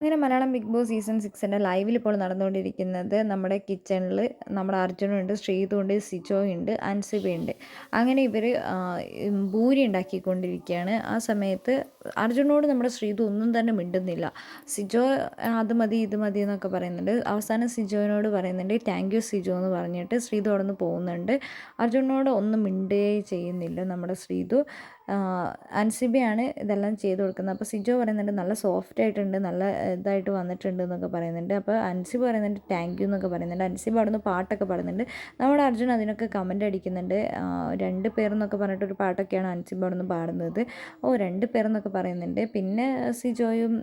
അങ്ങനെ Malayalam big Boss season സിക്സിന്റെ ലൈവിൽ ഇപ്പോൾ നടന്നുകൊണ്ടിരിക്കുന്നത് നമ്മുടെ കിച്ചണിൽ നമ്മുടെ അർജുനുണ്ട് ശ്രീതുണ്ട് സിജോ ഉണ്ട് അൻസിബയുണ്ട്. അങ്ങനെ ഇവർ ഭൂരി ഉണ്ടാക്കിക്കൊണ്ടിരിക്കുകയാണ്. ആ സമയത്ത് അർജുനോട് നമ്മുടെ ശ്രീതു ഒന്നും തന്നെ മിണ്ടുന്നില്ല. സിജോ അത് മതി ഇത് മതി എന്നൊക്കെ പറയുന്നുണ്ട്. അവസാനം സിജോനോട് പറയുന്നുണ്ട് താങ്ക് യു സിജോ എന്ന് പറഞ്ഞിട്ട് ശ്രീതു അവിടെ നിന്ന് പോകുന്നുണ്ട്. അർജുനോട് ഒന്നും മിണ്ടേ ചെയ്യുന്നില്ല നമ്മുടെ ശ്രീതു. അൻസിബയാണ് ഇതെല്ലാം ചെയ്ത് കൊടുക്കുന്നത്. അപ്പോൾ സിജോ പറയുന്നുണ്ട് നല്ല സോഫ്റ്റ് ആയിട്ടുണ്ട് നല്ല ഇതായിട്ട് വന്നിട്ടുണ്ട് എന്നൊക്കെ പറയുന്നുണ്ട്. അപ്പോൾ അൻസിബ് പറയുന്നുണ്ട് താങ്ക് യു എന്നൊക്കെ പറയുന്നുണ്ട്. അൻസിബ് അവിടെ നിന്ന് പാട്ടൊക്കെ പാടുന്നുണ്ട്. നമ്മുടെ അർജുൻ അതിനൊക്കെ കമന്റ് അടിക്കുന്നുണ്ട്. രണ്ട് പേരെന്നൊക്കെ പറഞ്ഞിട്ട് ഒരു പാട്ടൊക്കെയാണ് അൻസിബ് അവിടെ നിന്ന് പാടുന്നത്. ഓ രണ്ട് പേരെന്നൊക്കെ പറയുന്നുണ്ട്. പിന്നെ സിജോയും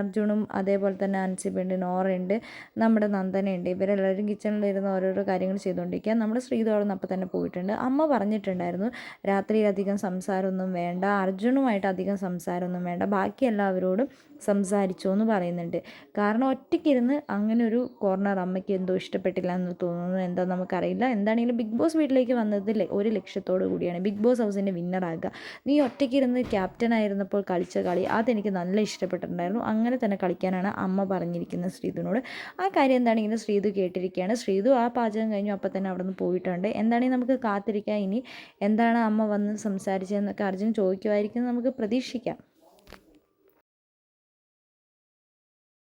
അർജുനും അതേപോലെ തന്നെ അൻസിബുണ്ട് നോറയുണ്ട് നമ്മുടെ നന്ദനയുണ്ട്. ഇവരെല്ലാവരും കിച്ചണിലിരുന്ന് ഓരോരോ കാര്യങ്ങൾ ചെയ്തുകൊണ്ടിരിക്കുക നമ്മുടെ ശ്രീതോടൊന്ന് അപ്പം തന്നെ പോയിട്ടുണ്ട്. അമ്മ പറഞ്ഞിട്ടുണ്ടായിരുന്നു രാത്രി അധികം സംസാരമൊന്നും ഒന്നും വേണ്ട. അർജുനുമായിട്ട് അധികം സംസാരമൊന്നും വേണ്ട. ബാക്കി എല്ലാവരോടും സംസാരിച്ചോ എന്ന് പറയുന്നുണ്ട്. കാരണം ഒറ്റയ്ക്കിരുന്ന് അങ്ങനെ ഒരു കോർണർ അമ്മയ്ക്ക് എന്തോ ഇഷ്ടപ്പെട്ടില്ല എന്ന് തോന്നുന്നു. എന്താ നമുക്കറിയില്ല. എന്താണെങ്കിലും ബിഗ് ബോസ് വീട്ടിലേക്ക് വന്നത് ഒരു ലക്ഷ്യത്തോടു കൂടിയാണ് ബിഗ് ബോസ് ഹൗസിന്റെ വിന്നറാകുക നീ ഒറ്റയ്ക്കിരുന്ന് ക്യാപ്റ്റൻ ആയിരുന്നപ്പോൾ കളിച്ച കളി അതെനിക്ക് നല്ല ഇഷ്ടപ്പെട്ടിട്ടുണ്ടായിരുന്നു. അങ്ങനെ തന്നെ കളിക്കാനാണ് അമ്മ പറഞ്ഞിരിക്കുന്നത് ശ്രീധുവിനോട്. ആ കാര്യം എന്താണെങ്കിലും ശ്രീധു കേട്ടിരിക്കുകയാണ്. ശ്രീധു ആ പാചകം കഴിഞ്ഞു അപ്പോൾ തന്നെ അവിടെ നിന്ന് പോയിട്ടുണ്ട്. എന്താണെങ്കിൽ നമുക്ക് കാത്തിരിക്കാം ഇനി. എന്താണ് അമ്മ വന്ന് സംസാരിച്ചതെന്നൊക്കെ അർജുൻ ചോദിക്കുമായിരിക്കും നമുക്ക് പ്രതീക്ഷിക്കാം.